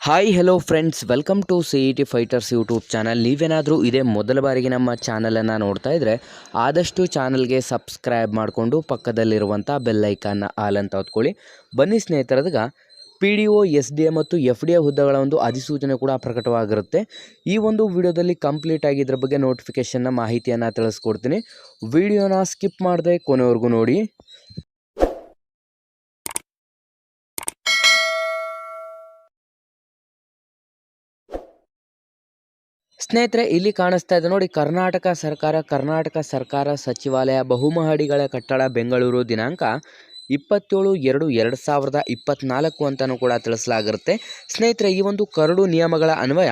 Hi hello friends welcome to C E T fighters YouTube channel ನೀವೇನಾದರೂ ಇದೇ ಮೊದಲ ಬಾರಿಗೆ ನಮ್ಮ ಚಾನಲನ್ನು ನೋಡ್ತಾ ಇದ್ದರೆ ಆದಷ್ಟು ಚಾನಲ್ಗೆ ಸಬ್ಸ್ಕ್ರೈಬ್ ಮಾಡಿಕೊಂಡು ಪಕ್ಕದಲ್ಲಿರುವಂಥ ಬೆಲ್ಲೈಕನ್ನ ಆಲ್ ಅಂತ ಹೊತ್ಕೊಳ್ಳಿ. ಬನ್ನಿ ಸ್ನೇಹಿತರದಾಗ P D O S D A ಮತ್ತು ಎಫ್ ಡಿ ಎ ಹುದ್ದೆಗಳ ಒಂದು ಅಧಿಸೂಚನೆ ಕೂಡ ಪ್ರಕಟವಾಗಿರುತ್ತೆ. ಈ ಒಂದು ವಿಡಿಯೋದಲ್ಲಿ ಕಂಪ್ಲೀಟ್ ಆಗಿ ಇದ್ರ ಬಗ್ಗೆ ನೋಟಿಫಿಕೇಶನ್ನ ಮಾಹಿತಿಯನ್ನು ತಿಳಿಸ್ಕೊಡ್ತೀನಿ. ವಿಡಿಯೋನ ಸ್ಕಿಪ್ ಮಾಡದೆ ಕೊನೆವರೆಗೂ ನೋಡಿ. ಸ್ನೇಹಿತರೆ, ಇಲ್ಲಿ ಕಾಣಿಸ್ತಾ ಇದೆ ನೋಡಿ, ಕರ್ನಾಟಕ ಸರ್ಕಾರ ಕರ್ನಾಟಕ ಸರ್ಕಾರ ಸಚಿವಾಲಯ ಬಹುಮಹಡಿಗಳ ಕಟ್ಟಡ ಬೆಂಗಳೂರು ದಿನಾಂಕ ಇಪ್ಪತ್ತೇಳು ಎರಡು ಎರಡು ಸಾವಿರದ ಇಪ್ಪತ್ನಾಲ್ಕು ಅಂತಲೂ ಕೂಡ ತಿಳಿಸಲಾಗಿರುತ್ತೆ. ಸ್ನೇಹಿತರೆ, ಈ ಒಂದು ಕರಡು ನಿಯಮಗಳ ಅನ್ವಯ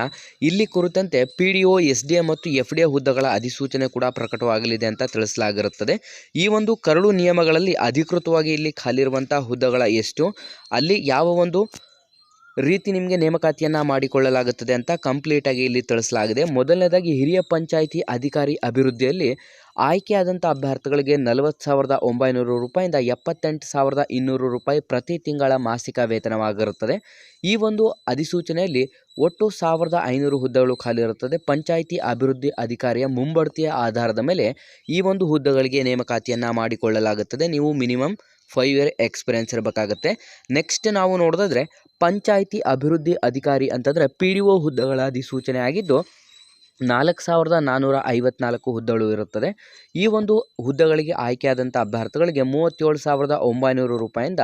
ಇಲ್ಲಿ ಕುರಿತಂತೆ P D O, S D A ಮತ್ತು ಎಫ್ ಡಿ ಎ ಹುದ್ದೆಗಳ ಅಧಿಸೂಚನೆ ಕೂಡ ಪ್ರಕಟವಾಗಲಿದೆ ಅಂತ ತಿಳಿಸಲಾಗಿರುತ್ತದೆ. ಈ ಒಂದು ಕರಡು ನಿಯಮಗಳಲ್ಲಿ ಅಧಿಕೃತವಾಗಿ ಇಲ್ಲಿ ಖಾಲಿರುವಂಥ ಹುದ್ದೆಗಳ ಎಷ್ಟು? ಅಲ್ಲಿ ಯಾವ ಒಂದು ರೀತಿ ನಿಮಗೆ ನೇಮಕಾತಿಯನ್ನು ಮಾಡಿಕೊಳ್ಳಲಾಗುತ್ತದೆ ಅಂತ ಕಂಪ್ಲೀಟಾಗಿ ಇಲ್ಲಿ ತಿಳಿಸಲಾಗಿದೆ. ಮೊದಲನೇದಾಗಿ ಹಿರಿಯ ಪಂಚಾಯಿತಿ ಅಧಿಕಾರಿ ಅಭಿವೃದ್ಧಿಯಲ್ಲಿ ಆಯ್ಕೆಯಾದಂಥ ಅಭ್ಯರ್ಥಿಗಳಿಗೆ ನಲವತ್ತು ಸಾವಿರದ ಒಂಬೈನೂರು ರೂಪಾಯಿಂದ ಎಪ್ಪತ್ತೆಂಟು ಸಾವಿರದ ಇನ್ನೂರು ರೂಪಾಯಿ ಪ್ರತಿ ತಿಂಗಳ ಮಾಸಿಕ ವೇತನವಾಗಿರುತ್ತದೆ. ಈ ಒಂದು ಅಧಿಸೂಚನೆಯಲ್ಲಿ ಒಟ್ಟು ಸಾವಿರದ ಐನೂರು ಹುದ್ದೆಗಳು ಖಾಲಿ ಇರುತ್ತದೆ. ಪಂಚಾಯಿತಿ ಅಭಿವೃದ್ಧಿ ಅಧಿಕಾರಿಯ ಮುಂಬಡ್ತಿಯ ಆಧಾರದ ಮೇಲೆ ಈ ಒಂದು ಹುದ್ದೆಗಳಿಗೆ ನೇಮಕಾತಿಯನ್ನು ಮಾಡಿಕೊಳ್ಳಲಾಗುತ್ತದೆ. ನೀವು ಮಿನಿಮಮ್ ಫೈವ್ ಇಯರ್ ಎಕ್ಸ್ಪೀರಿಯನ್ಸ್ ಇರಬೇಕಾಗತ್ತೆ. ನೆಕ್ಸ್ಟ್ ನಾವು ನೋಡೋದಾದ್ರೆ, ಪಂಚಾಯಿತಿ ಅಭಿವೃದ್ಧಿ ಅಧಿಕಾರಿ ಅಂತಂದರೆ ಪಿ ಡಿ ಒ ಹುದ್ದೆಗಳ ಅಧಿಸೂಚನೆ ಆಗಿದ್ದು, ನಾಲ್ಕು ಸಾವಿರದ ನಾನ್ನೂರ ಐವತ್ನಾಲ್ಕು ಹುದ್ದೆಗಳು ಇರುತ್ತದೆ. ಈ ಒಂದು ಹುದ್ದೆಗಳಿಗೆ ಆಯ್ಕೆಯಾದಂಥ ಅಭ್ಯರ್ಥಿಗಳಿಗೆ ಮೂವತ್ತೇಳು ಸಾವಿರದ ಒಂಬೈನೂರು ರೂಪಾಯಿಂದ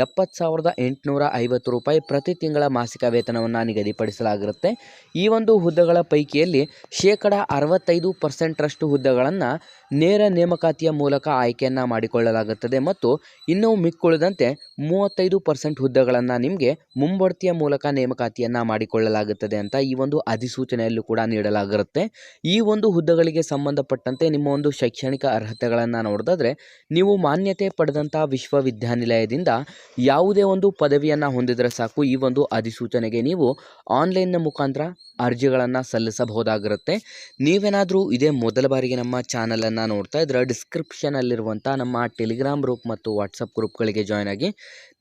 ಎಪ್ಪತ್ತು ಸಾವಿರದ ಎಂಟುನೂರ ಐವತ್ತು ರೂಪಾಯಿ ಪ್ರತಿ ತಿಂಗಳ ಮಾಸಿಕ ವೇತನವನ್ನು ನಿಗದಿಪಡಿಸಲಾಗಿರುತ್ತೆ. ಈ ಒಂದು ಹುದ್ದೆಗಳ ಪೈಕಿಯಲ್ಲಿ ಶೇಕಡ ಅರವತ್ತೈದು ಪರ್ಸೆಂಟ್ರಷ್ಟು ಹುದ್ದೆಗಳನ್ನು ನೇರ ನೇಮಕಾತಿಯ ಮೂಲಕ ಆಯ್ಕೆಯನ್ನು ಮಾಡಿಕೊಳ್ಳಲಾಗುತ್ತದೆ ಮತ್ತು ಇನ್ನೂ ಮಿಕ್ಕುಳಿದಂತೆ ಮೂವತ್ತೈದು ಪರ್ಸೆಂಟ್ ಹುದ್ದೆಗಳನ್ನು ನಿಮಗೆ ಮುಂಬಡ್ತಿಯ ಮೂಲಕ ನೇಮಕಾತಿಯನ್ನು ಮಾಡಿಕೊಳ್ಳಲಾಗುತ್ತದೆ ಅಂತ ಈ ಒಂದು ಅಧಿಸೂಚನೆಯಲ್ಲೂ ಕೂಡ ನೀಡಲಾಗಿರುತ್ತೆ. ಈ ಒಂದು ಹುದ್ದೆಗಳಿಗೆ ಸಂಬಂಧಪಟ್ಟಂತೆ ನಿಮ್ಮ ಒಂದು ಶೈಕ್ಷಣಿಕ ಅರ್ಹತೆಗಳನ್ನು ನೋಡಿದ್ರೆ ನೀವು ಮಾನ್ಯತೆ ಪಡೆದಂಥ ವಿಶ್ವವಿದ್ಯಾನಿಲಯದಿಂದ ಯಾವುದೇ ಒಂದು ಪದವಿಯನ್ನು ಹೊಂದಿದರೆ ಸಾಕು, ಈ ಒಂದು ಅಧಿಸೂಚನೆಗೆ ನೀವು ಆನ್ಲೈನ್ನ ಮುಖಾಂತರ ಅರ್ಜಿಗಳನ್ನು ಸಲ್ಲಿಸಬಹುದಾಗಿರುತ್ತೆ. ನೀವೇನಾದರೂ ಇದೇ ಮೊದಲ ಬಾರಿಗೆ ನಮ್ಮ ಚಾನಲನ್ನು ನೋಡ್ತಾ ಇದ್ರೆ ಡಿಸ್ಕ್ರಿಪ್ಷನಲ್ಲಿರುವಂಥ ನಮ್ಮ ಟೆಲಿಗ್ರಾಮ್ ಗ್ರೂಪ್ ಮತ್ತು ವಾಟ್ಸಪ್ ಗ್ರೂಪ್ಗಳಿಗೆ ಜಾಯ್ನ್ ಆಗಿ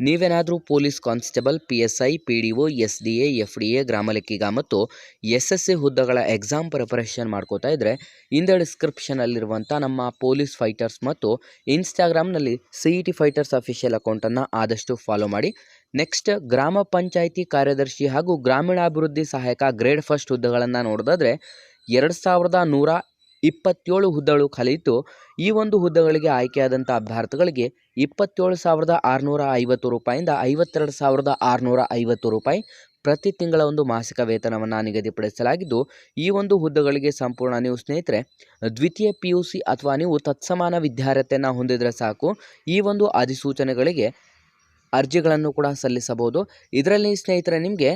ನೀವೇನಾದರೂ police constable, P S I, P D O, S D A, F D A, ಗ್ರಾಮ ಲೆಕ್ಕಿಗ ಮತ್ತು ಎಸ್ ಎಸ್ ಸಿ ಹುದ್ದೆಗಳ ಎಕ್ಸಾಮ್ ಪ್ರಿಪರೇಷನ್ ಮಾಡ್ಕೋತಾ ಇದ್ದರೆ ಇಂದ ಡಿಸ್ಕ್ರಿಪ್ಷನಲ್ಲಿರುವಂಥ ನಮ್ಮ ಪೊಲೀಸ್ ಫೈಟರ್ಸ್ ಮತ್ತು ಇನ್ಸ್ಟಾಗ್ರಾಮ್ನಲ್ಲಿ C E T fighters official ಅಕೌಂಟನ್ನು ಆದಷ್ಟು ಫಾಲೋ ಮಾಡಿ. ನೆಕ್ಸ್ಟ್, ಗ್ರಾಮ ಪಂಚಾಯಿತಿ ಕಾರ್ಯದರ್ಶಿ ಹಾಗೂ ಗ್ರಾಮೀಣಾಭಿವೃದ್ಧಿ ಸಹಾಯಕ ಗ್ರೇಡ್ ಫಸ್ಟ್ ಹುದ್ದೆಗಳನ್ನು ನೋಡೋದಾದರೆ, ಎರಡು ಸಾವಿರದ ನೂರ ಇಪ್ಪತ್ತೇಳು ಹುದ್ದೆಗಳು ಇತ್ತು ಈ ಒಂದು ಹುದ್ದೆಗಳಿಗೆ ಆಯ್ಕೆಯಾದಂಥ ಅಭ್ಯರ್ಥಿಗಳಿಗೆ ಇಪ್ಪತ್ತೇಳು ಸಾವಿರದ ಆರುನೂರ ಐವತ್ತು ರೂಪಾಯಿಂದ ಐವತ್ತೆರಡು ಸಾವಿರದ ಆರುನೂರ ಐವತ್ತು ರೂಪಾಯಿ ಪ್ರತಿ ತಿಂಗಳ ಒಂದು ಮಾಸಿಕ ವೇತನವನ್ನು ನಿಗದಿಪಡಿಸಲಾಗಿದ್ದು, ಈ ಒಂದು ಹುದ್ದೆಗಳಿಗೆ ಸಂಪೂರ್ಣ ನೀವು ಸ್ನೇಹಿತರೆ ದ್ವಿತೀಯ ಪಿ ಯು ಸಿ ಅಥವಾ ನೀವು ತತ್ಸಮಾನ ವಿದ್ಯಾರ್ಹತೆಯನ್ನು ಹೊಂದಿದರೆ ಸಾಕು. ಈ ಒಂದು ಅಧಿಸೂಚನೆಗಳಿಗೆ ಅರ್ಜಿಗಳನ್ನು ಕೂಡ ಸಲ್ಲಿಸಬಹುದು. ಇದರಲ್ಲಿ ಸ್ನೇಹಿತರೆ ನಿಮಗೆ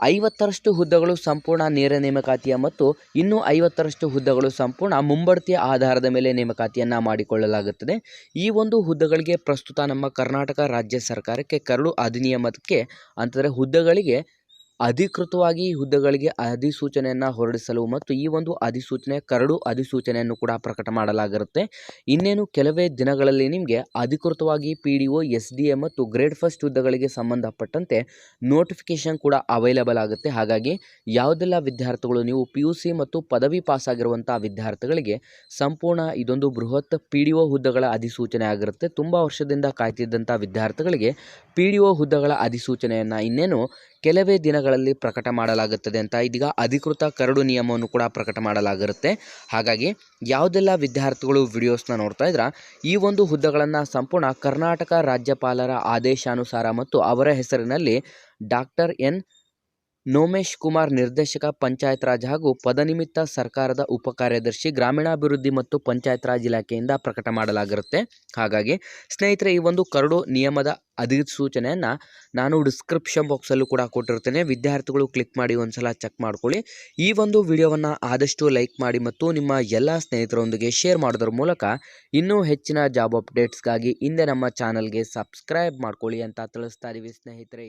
ಐವತ್ತರಷ್ಟು ಹುದ್ದೆಗಳು ಸಂಪೂರ್ಣ ನೇರ ನೇಮಕಾತಿಯ ಮತ್ತು ಇನ್ನೂ ಐವತ್ತರಷ್ಟು ಹುದ್ದೆಗಳು ಸಂಪೂರ್ಣ ಮುಂಬಡ್ತಿಯ ಆಧಾರದ ಮೇಲೆ ನೇಮಕಾತಿಯನ್ನು ಮಾಡಿಕೊಳ್ಳಲಾಗುತ್ತದೆ. ಈ ಒಂದು ಹುದ್ದೆಗಳಿಗೆ ಪ್ರಸ್ತುತ ನಮ್ಮ ಕರ್ನಾಟಕ ರಾಜ್ಯ ಸರ್ಕಾರಕ್ಕೆ ಕರಡು ಅಧಿನಿಯಮಕ್ಕೆ, ಅಂತಂದರೆ ಹುದ್ದೆಗಳಿಗೆ ಅಧಿಕೃತವಾಗಿ ಹುದ್ದೆಗಳಿಗೆ ಅಧಿಸೂಚನೆಯನ್ನು ಹೊರಡಿಸಲು ಮತ್ತು ಈ ಒಂದು ಅಧಿಸೂಚನೆ, ಕರಡು ಅಧಿಸೂಚನೆಯನ್ನು ಕೂಡ ಪ್ರಕಟ ಮಾಡಲಾಗಿರುತ್ತೆ. ಇನ್ನೇನು ಕೆಲವೇ ದಿನಗಳಲ್ಲಿ ನಿಮಗೆ ಅಧಿಕೃತವಾಗಿ P D O S D A ಮತ್ತು ಗ್ರೇಡ್ ಫಸ್ಟ್ ಹುದ್ದೆಗಳಿಗೆ ಸಂಬಂಧಪಟ್ಟಂತೆ ನೋಟಿಫಿಕೇಷನ್ ಕೂಡ ಅವೈಲೇಬಲ್ ಆಗುತ್ತೆ. ಹಾಗಾಗಿ ಯಾವುದೆಲ್ಲ ವಿದ್ಯಾರ್ಥಿಗಳು ನೀವು ಪಿ ಯು ಸಿ ಮತ್ತು ಪದವಿ ಪಾಸ್ ಆಗಿರುವಂಥ ವಿದ್ಯಾರ್ಥಿಗಳಿಗೆ ಸಂಪೂರ್ಣ ಇದೊಂದು ಬೃಹತ್ ಪಿ ಡಿ ಒ ಹುದ್ದೆಗಳ ಅಧಿಸೂಚನೆ ಆಗಿರುತ್ತೆ. ತುಂಬ ವರ್ಷದಿಂದ ಕಾಯ್ತಿದ್ದಂಥ ವಿದ್ಯಾರ್ಥಿಗಳಿಗೆ ಪಿ ಡಿ ಒ ಹುದ್ದೆಗಳ ಅಧಿಸೂಚನೆಯನ್ನು ಇನ್ನೇನು ಕೆಲವೇ ದಿನಗಳಲ್ಲಿ ಪ್ರಕಟ ಮಾಡಲಾಗುತ್ತದೆ ಅಂತ ಇದೀಗ ಅಧಿಕೃತ ಕರಡು ನಿಯಮವನ್ನು ಕೂಡ ಪ್ರಕಟ ಮಾಡಲಾಗಿರುತ್ತೆ. ಹಾಗಾಗಿ ಯಾವುದೆಲ್ಲ ವಿದ್ಯಾರ್ಥಿಗಳು ವಿಡಿಯೋಸ್ನ ನೋಡ್ತಾ ಇದ್ರ, ಈ ಒಂದು ಹುದ್ದೆಗಳನ್ನು ಸಂಪೂರ್ಣ ಕರ್ನಾಟಕ ರಾಜ್ಯಪಾಲರ ಆದೇಶಾನುಸಾರ ಮತ್ತು ಅವರ ಹೆಸರಿನಲ್ಲಿ ಡಾಕ್ಟರ್ ಎನ್. ನೋಮೇಶ್ ಕುಮಾರ್ ನಿರ್ದೇಶಕ, ಪಂಚಾಯತ್ ರಾಜ್ ಹಾಗೂ ಪದನಿಮಿತ್ತ ಸರ್ಕಾರದ ಉಪ ಕಾರ್ಯದರ್ಶಿ ಗ್ರಾಮೀಣಾಭಿವೃದ್ಧಿ ಮತ್ತು ಪಂಚಾಯತ್ ರಾಜ್ ಇಲಾಖೆಯಿಂದ ಪ್ರಕಟ ಮಾಡಲಾಗಿರುತ್ತೆ. ಹಾಗಾಗಿ ಸ್ನೇಹಿತರೆ, ಈ ಒಂದು ಕರಡು ನಿಯಮದ ಅಧಿಸೂಚನೆಯನ್ನು ನಾನು ಡಿಸ್ಕ್ರಿಪ್ಷನ್ ಬಾಕ್ಸಲ್ಲೂ ಕೂಡ ಕೊಟ್ಟಿರ್ತೇನೆ ವಿದ್ಯಾರ್ಥಿಗಳು ಕ್ಲಿಕ್ ಮಾಡಿ ಒಂದ್ಸಲ ಚೆಕ್ ಮಾಡ್ಕೊಳ್ಳಿ. ಈ ಒಂದು ವಿಡಿಯೋವನ್ನು ಆದಷ್ಟು ಲೈಕ್ ಮಾಡಿ ಮತ್ತು ನಿಮ್ಮ ಎಲ್ಲ ಸ್ನೇಹಿತರೊಂದಿಗೆ ಶೇರ್ ಮಾಡೋದ್ರ ಮೂಲಕ ಇನ್ನೂ ಹೆಚ್ಚಿನ ಜಾಬ್ ಅಪ್ಡೇಟ್ಸ್ಗಾಗಿ ಹಿಂದೆ ನಮ್ಮ ಚಾನಲ್ಗೆ ಸಬ್ಸ್ಕ್ರೈಬ್ ಮಾಡ್ಕೊಳ್ಳಿ ಅಂತ ತಿಳಿಸ್ತಾ ಇದ್ದೀವಿ ಸ್ನೇಹಿತರೆ.